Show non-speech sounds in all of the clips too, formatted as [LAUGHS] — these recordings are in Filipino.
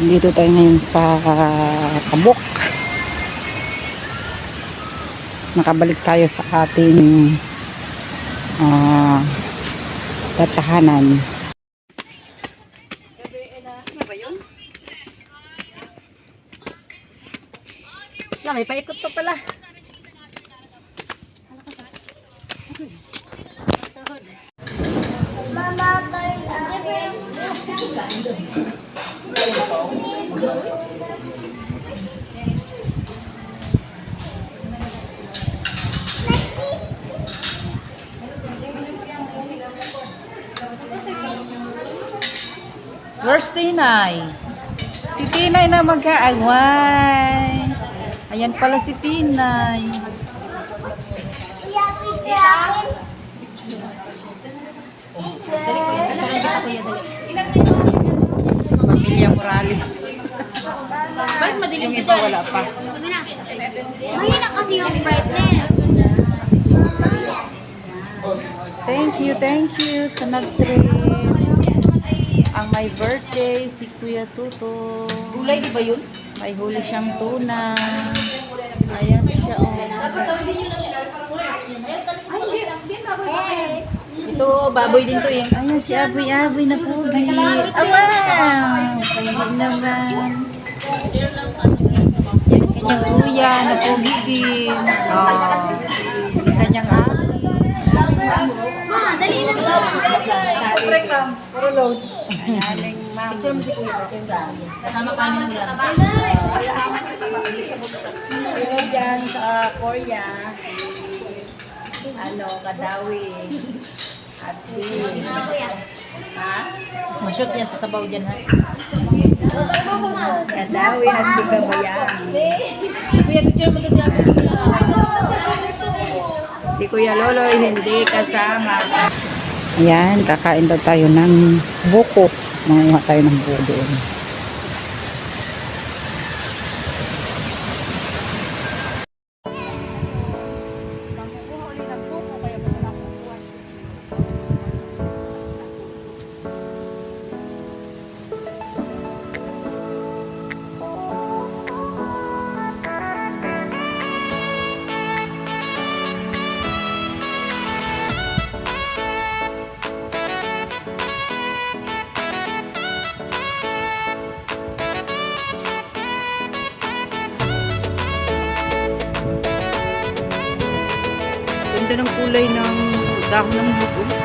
Nandito tayo ngayon sa Tabok. Nakabalik tayo sa ating ah tatahanan. Na, may paikot pa pala. Where's Tinay? Si Tinay na magkaaway. Ayan pala si Tinay. Pamilya Morales. Bakit madilim iba wala pa. Mahina kasi yung brightness. Thank you, thank you sa nag-treat. Ang my birthday, si Kuya Tuto. Gulay, di ba yun? May huli siyang tuna. Ayan siya, oh. Ito, baboy din to eh. Ayan si Aboy Aboy na pugi. Ah, wow! Kaya naman. Kanyang kuya na pugi din. Oh. Kanyang abi. Ma, dali lang to. Puro load. Picture mo si Kuya. Kasama kanin mo dyan sa Korea? Si, ano, Kadawi. Kuya. ha? Mashoot yan sa sabaw dyan, ha? Kadawi at si Kabayan. Kuya, picture mo to si Ate Kuya. Si Kuya Lolo hindi kasama. Ayan, kakain daw tayo ng buko. Manguha tayo ng buko doon. Kulay ng dahon ng buko.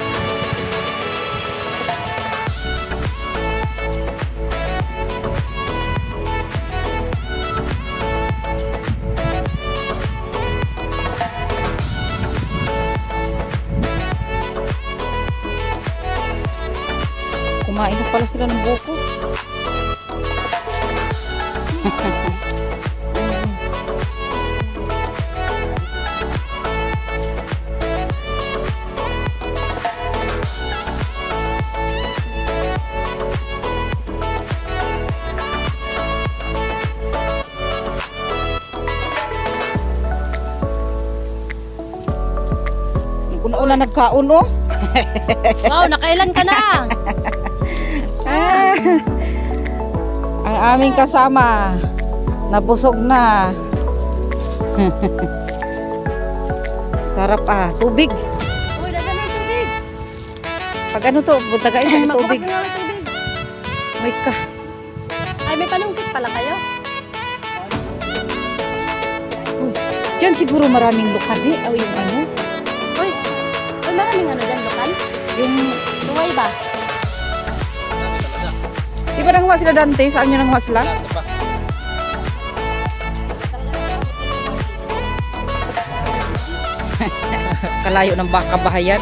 Una-una nagkaon, oh. [LAUGHS] Wow, nakailan ka na? Ah, [LAUGHS] ang aming kasama nabusog na. [LAUGHS] Sarap ah, tubig. Uy, dagan na yung tubig. Pag ano to, butagain ng tubig. Na. May ka. Ay, may panungkit pala kayo. Diyan siguro maraming lukad eh. O yung ano, Uy, uy, maraming ano dyan, lokal? yung, Duway ba? di ba nanguha sila Dante? Saan nyo nanguha sila? Kalayo ng baka bahayan.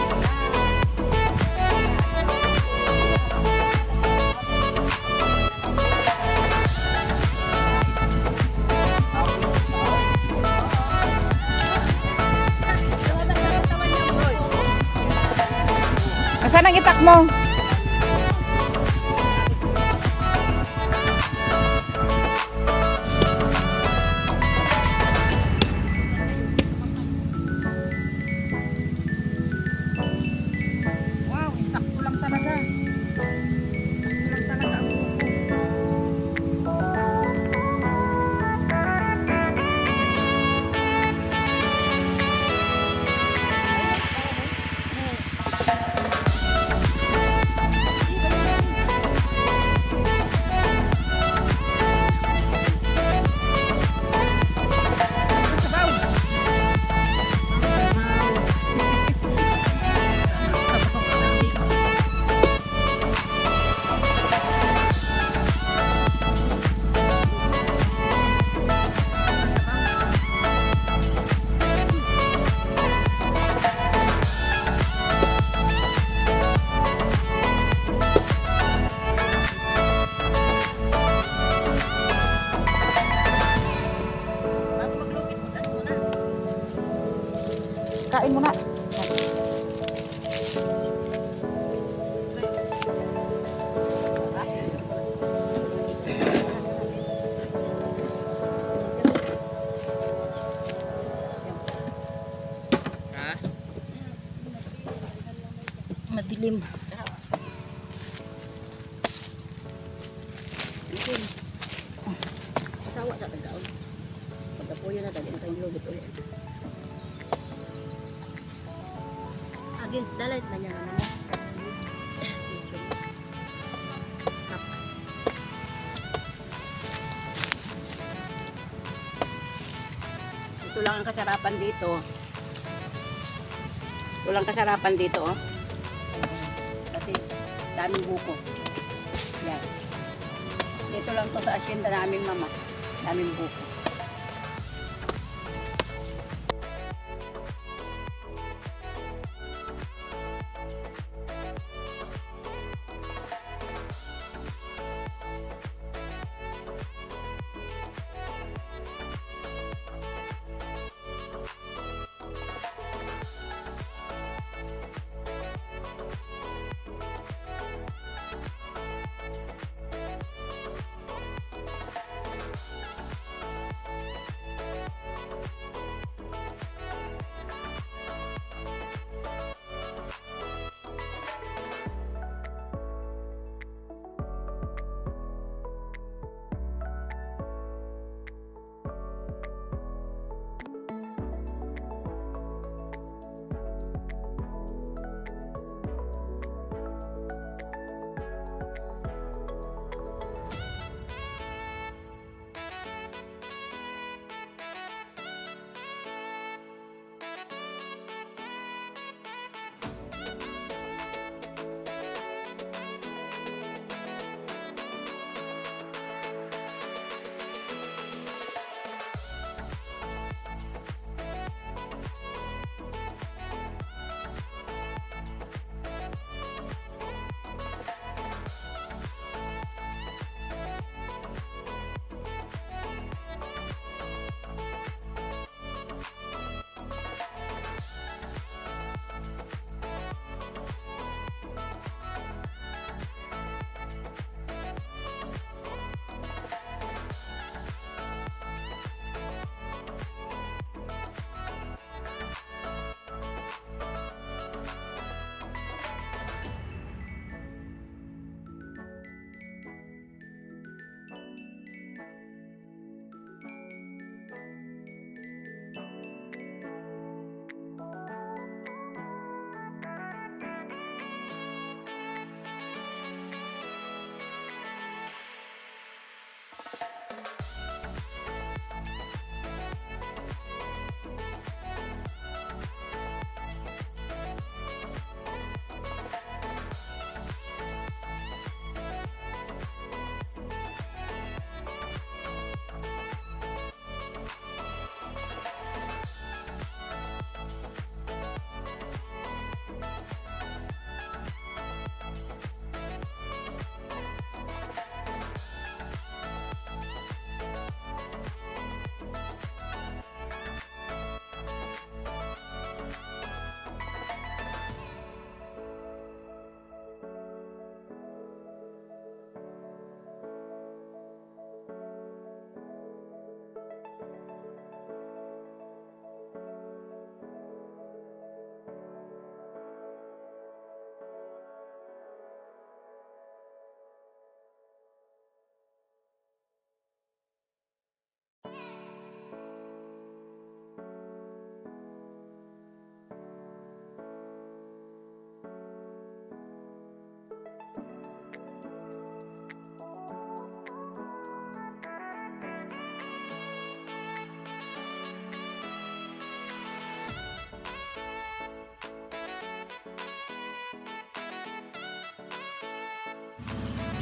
Saan ang itak mo? Madilim. Asawa sa tagdaon. Pagkapuyo na tagin kang lugit ulit. Against the light na niya na naman. Ito lang ang kasarapan dito. Ito lang kasarapan dito, oh. Daming buko. Yan. Dito lang to sa asyenda namin, mama. Daming buko.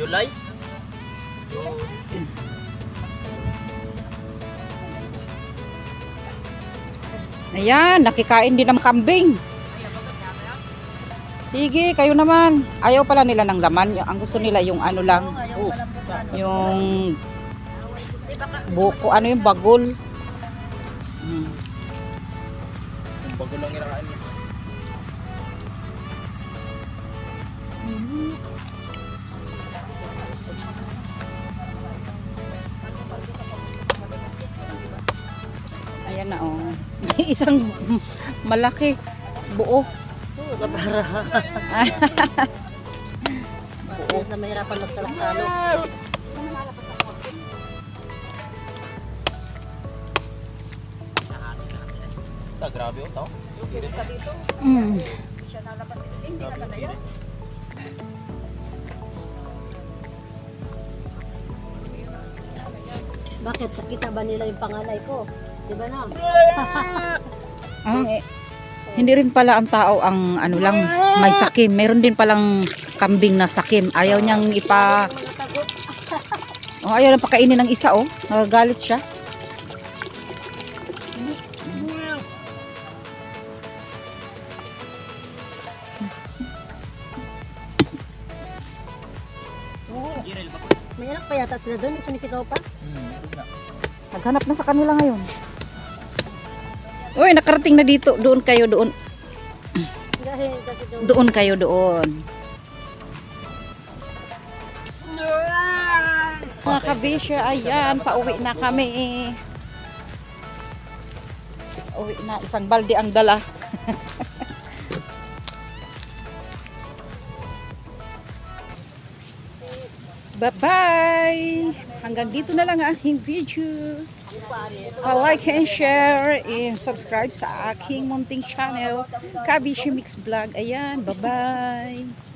July? Ayan, nakikain din ng kambing. Sige, kayo naman. Ayaw pala nila ng laman. Ang gusto nila yung ano lang. Oh, Yung buko, ano yung bagol. Hmm. Yung Gulong irakain Ayan na oh. May isang malaki buo. Oo, na mahirapan magsalak-salo. Ta, grabe yung tao. Mm. Bakit? Sakita ba nila yung panganay ko? Di ba na? [LAUGHS] Ang, eh, hindi rin pala ang tao ang ano lang may sakim. Meron din palang kambing na sakim. Ayaw niyang ipa Oh, ayaw lang pakainin ng isa oh. Nagagalit siya. May anak pa yata sila doon. Sumisigaw pa. Hmm. Naghanap na sa kanila ngayon. Uy, nakarating na dito. Doon kayo, doon. Doon kayo, doon. Mga kabisya, ayan, pauwi na kami. Uwi na, isang balde ang dala. [LAUGHS] Bye-bye! Hanggang dito na lang ang aking video. Pa-like and share and subscribe sa aking munting channel, Kabishi Mix Vlog. Ayan, bye-bye!